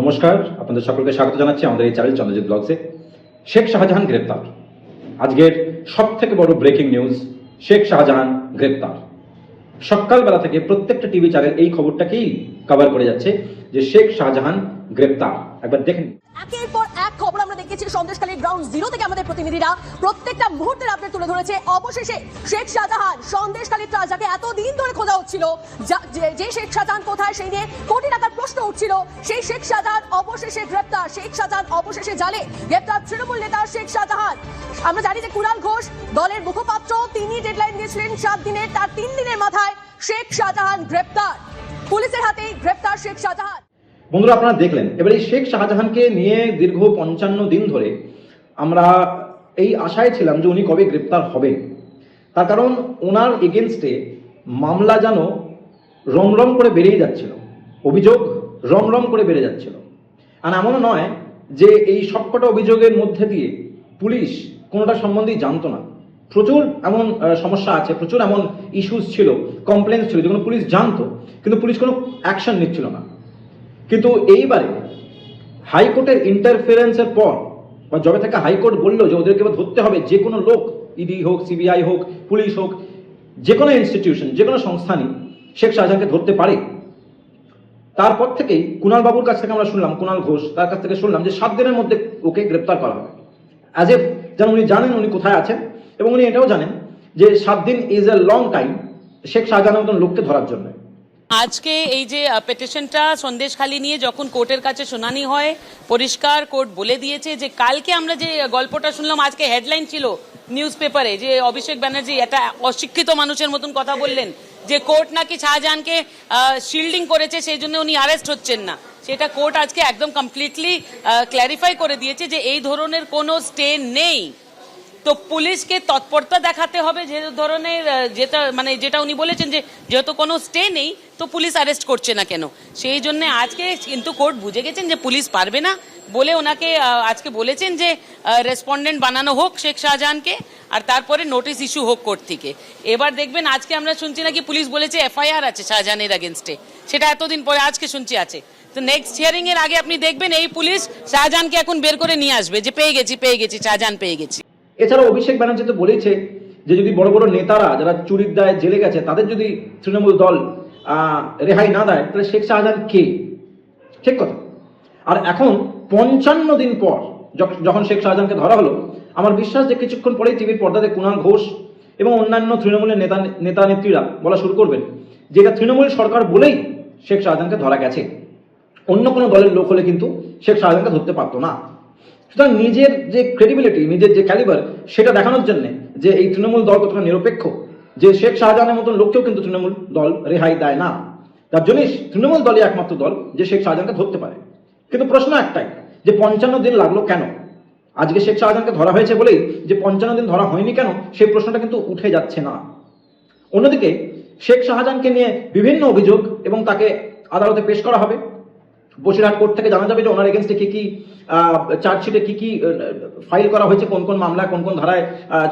নমস্কার, আপনাদের সকলকে স্বাগত জানাচ্ছি আমাদের এই চ্যানেল চন্দ্রজিৎ ব্লগসে। শেখ শাহজাহান গ্রেপ্তার। আজকের সব থেকে বড় ব্রেকিং নিউজ শেখ শাহজাহান গ্রেপ্তার। সকালবেলা থেকে প্রত্যেকটা টিভি চ্যানেল এই খবরটাকেই কভার করে যাচ্ছে যে শেখ শাহজাহান গ্রেপ্তার। একবার দেখেন সন্দেশখালীর গ্রাউন্ড জিরো থেকে আমাদের প্রতিনিধিরা প্রত্যেকটা মুহূর্তের আপডেট তুলে ধরেছে। অবশেষে শেখ শাহজাহান সন্দেশখালীর ট্রাস যাকে এতদিন ধরে খোঁজা হচ্ছিল, যা- শেখ শাহজাহান কোথায় সেই নিয়ে কোটি টাকার প্রশ্ন উঠছিল। সেই শেখ শাহজাহান অবশেষে গ্রেপ্তার, শেখ শাহজাহান অবশেষে জালে গ্রেপ্তার তৃণমূল নেতা শেখ শাহজাহান। আমরা জানি যে কুণাল ঘোষ দলের মুখপাত্র, তিনি ডেডলাইন দিয়েছিলেন সাত দিনের, তার তিন দিনের মাথায় শেখ শাহজাহান গ্রেপ্তার। পুলিশের হাতেই গ্রেপ্তার শেখ শাহজাহান। বন্ধুরা, আপনারা দেখলেন। এবার এই শেখ শাহজাহানকে নিয়ে দীর্ঘ পঞ্চান্ন দিন ধরে আমরা এই আশায় ছিলাম যে উনি কবে গ্রেপ্তার হবেন। তার কারণ, ওনার এগেনস্টে মামলা যেন রমরম করে বেড়েই যাচ্ছিল। অভিযোগ রমরম করে বেড়ে যাচ্ছিল। আর এমনও নয় যে এই সবকটা অভিযোগের মধ্যে দিয়ে পুলিশ কোনোটা সম্বন্ধেই জানতো না। প্রচুর এমন সমস্যা আছে, প্রচুর এমন ইস্যুস ছিল কমপ্লেন ছিল, যেগুলো পুলিশ জানতো, কিন্তু পুলিশ কোনো অ্যাকশন নিচ্ছিল না। কিন্তু এইবারে হাইকোর্টের ইন্টারফারেন্সের পর, বা যবে থেকে হাইকোর্ট বলল যে ওদেরকে ধরতে হবে যে কোনো লোক ইডি হোক সিবিআই হোক, পুলিশ হোক, যে কোনো ইনস্টিটিউশন যে কোনো সংস্থানই শেখ শাহজাহানকে ধরতে পারে। তারপর থেকেই কুণাল বাবুর কাছ থেকে আমরা শুনলাম কুণাল ঘোষ তার কাছ থেকে শুনলাম যে সাত দিনের মধ্যে ওকে গ্রেপ্তার করা হবে। অ্যাজ এ যেন উনি জানেন উনি কোথায় আছেন, এবং উনি এটাও জানেন যে সাত দিন is a long time Sheikh শাহজাহানের মতন লোককে ধরার জন্য। আজকে এই যে পেটিশনটা সন্দেশখালী নিয়ে যখন কোর্টের কাছে শুনানি হয়, পরিষ্কার কোর্ট বলে দিয়েছে যে, কালকে আমরা যে গল্পটা শুনলাম, আজকে হেডলাইন ছিল নিউজ পেপারে যে অভিষেক ব্যানার্জি এটা অশিক্ষিত মানুষের মতন কথা বললেন, যে কোর্ট নাকি শাহজাহানকে শিল্ডিং করেছে, সেই জন্য উনি অ্যারেস্ট হচ্ছেন না। সেটা কোর্ট আজকে একদম কমপ্লিটলি ক্ল্যারিফাই করে দিয়েছে যে, এই ধরনের কোনো স্টে নেই। তো পুলিশকে তৎপরতা দেখাতে হবে, যে ধরনের যেটা মানে যেটা উনি বলেছেন যে যেহেতু কোনো স্টে নেই, তো পুলিশ অ্যারেস্ট করছে না কেন? সেই জন্য আজকে কিন্তু কোর্ট বুঝে গেছেন যে পুলিশ পারবে না বলে ওনাকে আজকে বলেছেন যে রেসপন্ডেন্ট বানানো হোক শেখ শাহজাহানকে, আর তারপরে নোটিশ ইস্যু হোক কোর্ট থেকে এবার দেখবেন আজকে আমরা শুনছি নাকি পুলিশ বলেছে এফআইআর আছে শাহজাহানের আগেনস্টে সেটা এতদিন পরে আজকে শুনছি আছে। তো নেক্সট হিয়ারিং এর আগে আপনি দেখবেন এই পুলিশ শাহজাহানকে এখন বের করে নিয়ে আসবে, যে পেয়ে গেছি পেয়ে গেছি, শাহজাহান পেয়ে গেছি। এছাড়া অভিষেক ব্যানার্জি তো বলেছে যে যদি বড় বড় নেতারা যারা চুরির দায়ে জেলে গেছে, তাদের যদি তৃণমূল দল রেহাই না দেয়, তাহলে শেখ শাহজাহান কে? ঠিক কথা। আর এখন পঞ্চান্ন দিন পর যখ- যখন শেখ শাহজাহানকে ধরা হলো, আমার বিশ্বাস যে কিছুক্ষণ পরেই টিভির পর্দাতে কুণাল ঘোষ এবং অন্যান্য তৃণমূলের নেতা নেতা নেত্রীরা বলা শুরু করবেন যে এটা তৃণমূল সরকার বলেই শেখ শাহজাহানকে ধরা গেছে। অন্য কোনো দলের লোক হলে কিন্তু শেখ শাহজাহানকে ধরতে পারতো না। সুতরাং নিজের যে ক্রেডিবিলিটি নিজের যে ক্যালিবার সেটা দেখানোর জন্য যে এই তৃণমূল দল কতটা নিরপেক্ষ, যে শেখ শাহজাহানের মতন লোককেও কিন্তু তৃণমূল দল রেহাই দেয় না। তার জন্যই তৃণমূল দলই একমাত্র দল যে শেখ শাহজাহানকে ধরতে পারে। কিন্তু প্রশ্ন একটাই, যে পঞ্চান্ন দিন লাগল কেন? আজকে শেখ শাহজাহানকে ধরা হয়েছে বলেই যে পঞ্চান্ন দিন ধরা হয়নি কেন, সেই প্রশ্নটা কিন্তু উঠে যাচ্ছে না। অন্যদিকে শেখ শাহজাহানকে নিয়ে বিভিন্ন অভিযোগ এবং তাকে আদালতে পেশ করা হবে। বসিরহাট কোর্ট থেকে জানা যাবে যে ওনার এগেনস্টে কি কি চার্জশিটে কি কি ফাইল করা হয়েছে, কোন কোন মামলায় কোন কোন ধারায়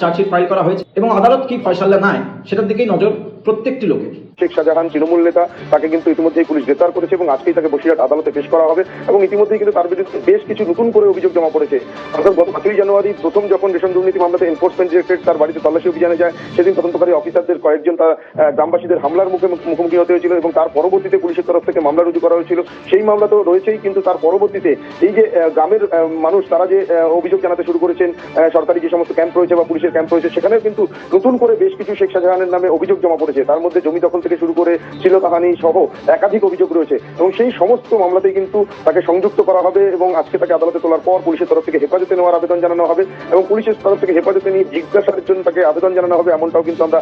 চার্জশিট ফাইল করা হয়েছে। এবং আদালত কি ফয়সালা নেয়, সেটার দিকেই নজর প্রত্যেকটি লোকের। শেখ শাহজাহান তৃণমূল নেতা, তাকে কিন্তু ইতিমধ্যেই পুলিশ গ্রেপ্তার করেছে এবং আজকেই তাকে বসিরহাট আদালতে পেশ করা হবে এবং ইতিমধ্যেই কিন্তু তার বিরুদ্ধে বেশ কিছু নতুন করে অভিযোগ জমা পড়েছে। অর্থাৎ গত পাঁচই জানুয়ারি প্রথম যখন রেশন দুর্নীতি মামলাতে এনফোর্সমেন্ট ডিরেক্টরেট তার বাড়িতে তল্লাশি অভিযানে যায়, সেদিন তদন্তকারী অফিসারদের কয়েকজন তার গ্রামবাসীদের হামলার মুখে মুখোমুখি হতে হয়েছিল এবং তার পরবর্তীতে পুলিশের তরফ থেকে মামলা রুজু করা হয়েছিল। সেই মামলা তো রয়েছেই, কিন্তু তার পরবর্তীতে এই যে গ্রামের মানুষ তারা যে অভিযোগ জানাতে শুরু করেছেন সরকারি যে সমস্ত ক্যাম্প রয়েছে বা পুলিশের ক্যাম্প রয়েছে, সেখানেও কিন্তু নতুন করে বেশ কিছু শেখ শাহজাহানের নামে অভিযোগ জমা পড়েছে। তার মধ্যে জমি দখল শুরু করে ছিল কাহানি সহ একাধিক অভিযোগ রয়েছে এবং সেই সমস্ত মামলাতেই কিন্তু তাকে সংযুক্ত করা হবে এবং আজকে তাকে আদালতে তোলার পর পুলিশের তরফ থেকে হেফাজতে নেওয়ার আবেদন জানানো হবে এবং পুলিশের তরফ থেকে হেফাজতে নিয়ে জিজ্ঞাসার জন্য তাকে আবেদন জানানো হবে এমনটাও কিন্তু আমরা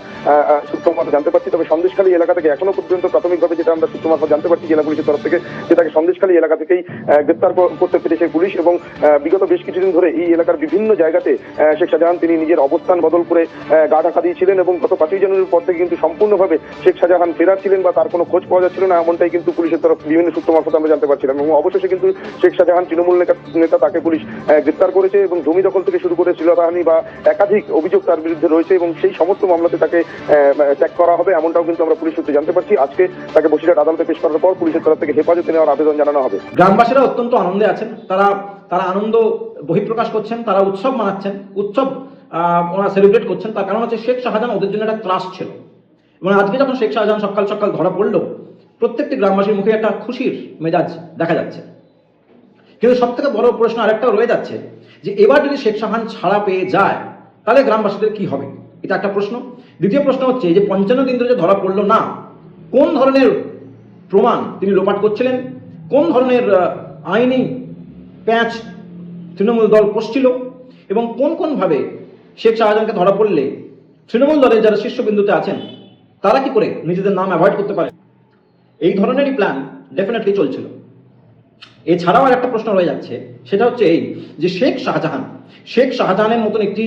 সূত্র জানতে পারছি। তবে সন্দেশখালী এলাকা থেকে এখনও পর্যন্ত প্রাথমিকভাবে যেটা আমরা সূত্র জানতে পারছি, জেলা পুলিশের তরফ থেকে, যে তাকে সন্দেশখালী এলাকা থেকেই গ্রেপ্তার কর- করতে পেরেছে পুলিশ এবং বিগত বেশ কিছুদিন ধরে এই এলাকার বিভিন্ন জায়গাতে শেখ শাহজাহান তিনি নিজের অবস্থান বদল করে গা ঢাকা দিয়েছিলেন এবং গত পাঁচই জানুয়ারির পর থেকে কিন্তু সম্পূর্ণভাবে শেখ শাহজাহান শাহজাহান ফেরার ছিলেন বা তার কোনো খোঁজ পাওয়া যাচ্ছিল না, এমনটাই কিন্তু পুলিশের তরফ বিভিন্ন সূত্র মারফত আমরা জানতে পারছিলাম এবং অবশেষে কিন্তু শেখ শাহজাহান তৃণমূল নেতা তাকে পুলিশ গ্রেপ্তার করেছে এবং জমি দখল থেকে শুরু করে শ্লীলতাহানি বা একাধিক অভিযোগ তার বিরুদ্ধে রয়েছে এবং সেই সমস্ত মামলাতে তাকে ত্যাগ করা হবে এমনটাও কিন্তু আমরা পুলিশ সূত্রে জানতে পারছি। আজকে তাকে বসিরহাট আদালতে পেশ করার পর পুলিশের তরফ থেকে হেফাজতে নেওয়ার আবেদন জানানো হবে। গ্রামবাসীরা অত্যন্ত আনন্দে আছেন। তারা তারা আনন্দ বহিঃপ্রকাশ করছেন, তারা উৎসব মানাচ্ছেন, উৎসব ওনারা সেলিব্রেট করছেন। তার কারণ হচ্ছে শেখ শাহজাহান ওদের জন্য একটা ত্রাস ছিল। এবং আজকে যখন শেখ শাহজাহান সকাল সকাল ধরা পড়ল, প্রত্যেকটি গ্রামবাসীর মুখে একটা খুশির মেজাজ দেখা যাচ্ছে। কিন্তু সব থেকে বড় প্রশ্ন আরেকটাও রয়ে যাচ্ছে যে, এবার যদি শেখ শাহান ছাড়া পেয়ে যায়, তাহলে গ্রামবাসীদের কি হবে? এটা একটা প্রশ্ন। দ্বিতীয় প্রশ্ন হচ্ছে যে পঞ্চান্ন দিন ধরে যে ধরা পড়ল না, কোন ধরনের প্রমাণ তিনি লোপাট করছিলেন? কোন ধরনের আইনি প্যাঁচ তৃণমূল দল পড়ছিল এবং কোন কোন ভাবে শেখ শাহজাহানকে ধরা পড়লে তৃণমূল দলের যারা শীর্ষবিন্দুতে আছেন তারা কি করে নিজেদের নাম অ্যাভয়েড করতে পারে? এই ধরনেরই প্ল্যান ডেফিনেটলি চলছিল। এছাড়াও আর একটা প্রশ্ন রয়ে যাচ্ছে, সেটা হচ্ছে এই যে শেখ শাহজাহান, শেখ শাহজাহানের মতন একটি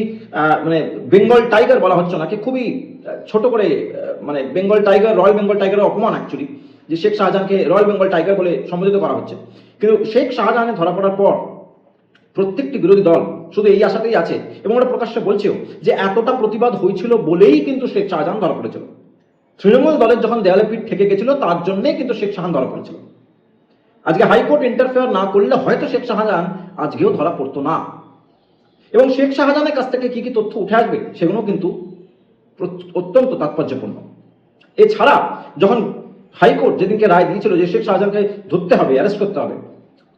মানে বেঙ্গল টাইগার বলা হচ্ছে ওনাকে, খুবই ছোট করে মানে বেঙ্গল টাইগার রয়্যাল বেঙ্গল টাইগারের অপমান অ্যাকচুয়ালি যে শেখ শাহজাহানকে রয়্যাল বেঙ্গল টাইগার বলে সম্বোধিত করা হচ্ছে। কিন্তু শেখ শাহজাহানের ধরা পড়ার পর প্রত্যেকটি বিরোধী দল শুধু এই আশাতেই আছে, এবং ওরা প্রকাশ্যে বলছেও যে এতটা প্রতিবাদ হয়েছিল বলেই কিন্তু শেখ শাহজাহান ধরা পড়েছিল। তৃণমূল দলের যখন দেয়ালে পিঠ থেকে গেছিল, তার জন্যই কিন্তু শেখ শাহান ধরা পড়েছিল। আজকে হাইকোর্ট ইন্টারফেয়ার না করলে হয়তো শেখ শাহজাহান আজকেও ধরা পড়তো না। এবং শেখ শাহজাহানের কাছ থেকে কি কি তথ্য উঠে আসবে, সেগুলো কিন্তু অত্যন্ত তাৎপর্যপূর্ণ। এছাড়া যখন হাইকোর্ট যেদিনকে রায় দিয়েছিল যে শেখ শাহজাহানকে ধরতে হবে অ্যারেস্ট করতে হবে,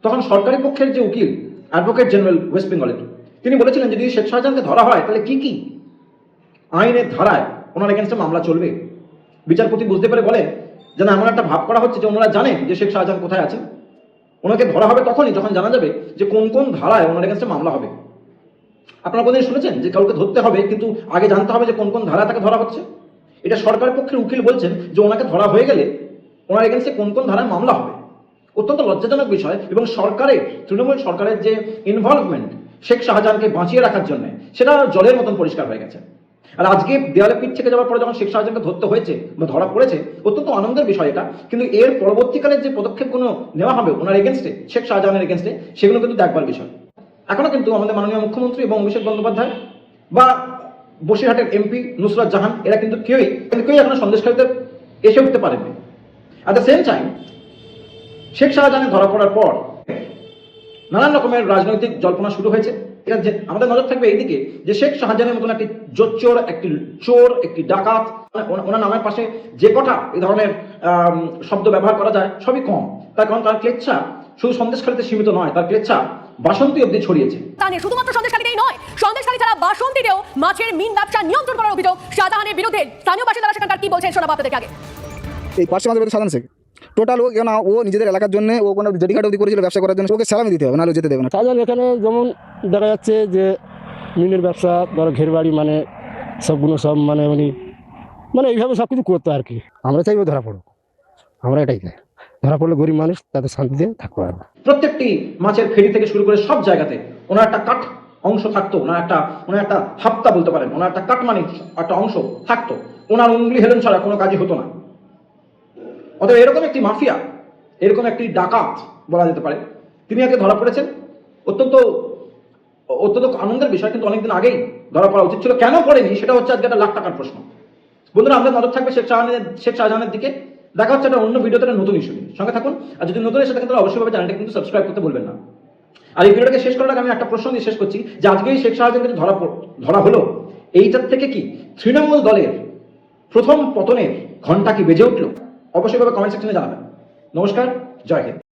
তখন সরকারি পক্ষের যে উকিল অ্যাডভোকেট জেনারেল ওয়েস্ট বেঙ্গলের তিনি বলেছিলেন, যদি শেখ শাহজাহানকে ধরা হয়, তাহলে কি কি আইনের ধারায় ওনার এগেনস্টে মামলা চলবে? বিচারপতি বুঝতে পেরে বলেন যেন এমন একটা ভাব করা হচ্ছে যে ওনারা জানেন যে শেখ শাহজাহান কোথায় আছেন। ওনাকে ধরা হবে তখনই যখন জানা যাবে যে কোন কোন ধারায় ওনার এগেনস্টে মামলা হবে। আপনারা কোনদিন শুনেছেন যে কাউকে ধরতে হবে কিন্তু আগে জানতে হবে যে কোন কোন ধারায় তাকে ধরা হচ্ছে? এটা সরকার পক্ষের উকিল বলছেন যে ওনাকে ধরা হয়ে গেলে ওনার এগেনস্টে কোন কোন ধারায় মামলা হবে। অত্যন্ত লজ্জাজনক বিষয় এবং সরকারের, তৃণমূল সরকারের যে ইনভলভমেন্ট শেখ শাহজাহানকে বাঁচিয়ে রাখার জন্য, সেটা জলের মতন পরিষ্কার হয়ে গেছে। আর আজকে দেয়ালে পিঠ থেকে যাওয়ার পরে যখন শেখ শাহজাহানকে ধরতে হয়েছে বা ধরা পড়েছে, অত্যন্ত আনন্দের বিষয় এটা। কিন্তু এর পরবর্তীকালে যে পদক্ষেপগুলো নেওয়া হবে ওনার এগেনস্টে শেখ শাহজাহানের এগেনস্টে সেগুলো কিন্তু দেখবার বিষয়। এখনও কিন্তু আমাদের মাননীয় মুখ্যমন্ত্রী এবং অভিষেক বন্দ্যোপাধ্যায় বা বসিরহাটের এমপি নুসরাত জাহান, এরা কিন্তু কেউই কেউই এখনও সন্দেশকারীতে এসে উঠতে পারেননি। At the same time Sheikh শাহজাহানের ধরা পড়ার পর নানান রকমের রাজনৈতিক জল্পনা শুরু হয়েছে। এটা যে আমাদের নজর থাকবে এইদিকে যে শেখ শাহজাহানের মতন একটি জোচ্চোর একটি চোর একটি ডাকাত ওনার নামের পাশে যে কটা এই ধরনের শব্দ ব্যবহার করা যায় সবই কম। তার কারণ তার ক্লেচ্ছা শুধু সন্দেশখালিতে সীমিত নয় তার ক্লেচ্ছা বাসন্তী অব্দি ছড়িয়েছে তা নিয়ে শুধুমাত্র সন্দেশখালীতেই নয় সন্দেশখালী ছাড়া বাসন্তীতেও মাছের মিন ব্যবসা নিয়ন্ত্রণ করার অভিযোগ শাহজাহানের বিরুদ্ধে। স্থানীয় বাসিন্দারা সেখানকার কি বলছেন শোনাবো আপনাদেরকে আগে। এই পার্শ্ব আমাদের সাধারণ শেখ। টোটাল ও কেন ও নিজেদের এলাকার জন্য ও কোনো জেডি কার্ড অবধি করেছিল ব্যবসা করার জন্য ওকে সালামি দিতে হবে নাহলে ও যেতে দেবে না। এখানে যেমন দেখা যাচ্ছে যে মিনের ব্যবসা ধরো ঘের বাড়ি মানে সবগুলো সব মানে উনি মানে এইভাবে সব কিছু করতো আর কি। আমরা চাইব ধরা পড়ো আমরা এটাই চাই। ধরা পড়লে গরিব মানুষ তাদের শান্তিতে থাকতে পারবে। প্রত্যেকটি মাছের ফেরি থেকে শুরু করে সব জায়গাতে ওনার একটা কাঠ অংশ থাকতো ওনার একটা ওনার একটা হাপ্তা বলতে পারেন ওনার একটা কাটমানি একটা অংশ থাকতো। ওনার উঙ্গলি হেলেন ছাড়া কোনো কাজই হতো না। অতএব এরকম একটি মাফিয়া, এরকম একটি ডাকাত বলা যেতে পারে, তিনি আগে ধরা পড়েছেন। অত্যন্ত অত্যন্ত আনন্দের বিষয়, কিন্তু অনেকদিন আগেই ধরা পড়া উচিত ছিল। কেন পড়েনি? সেটা হচ্ছে আজকে একটা লাখ টাকার প্রশ্ন। বন্ধুরা আমাদের নজর থাকবে শেখ শাহজাহানের শেখ শাহজাহানের দিকে। দেখা হচ্ছে একটা অন্য ভিডিওতে নতুন ইস্যু সঙ্গে থাকুন। আর যদি নতুন এসে থাকেন, তাহলে অবশ্যই চ্যানেলটা কিন্তু সাবস্ক্রাইব করতে বলবেন না। আর এই ভিডিওটাকে শেষ করার আগে আমি একটা প্রশ্ন দিয়ে শেষ করছি যে আজকে এই শেখ যে ধরা ধরা হলো, এইটার থেকে কি তৃণমূল দলের প্রথম পতনের ঘণ্টা কি বেজে উঠল? অবশ্যই কমেন্ট সেকশনে জানাবেন। নমস্কার জয় হিন্দ।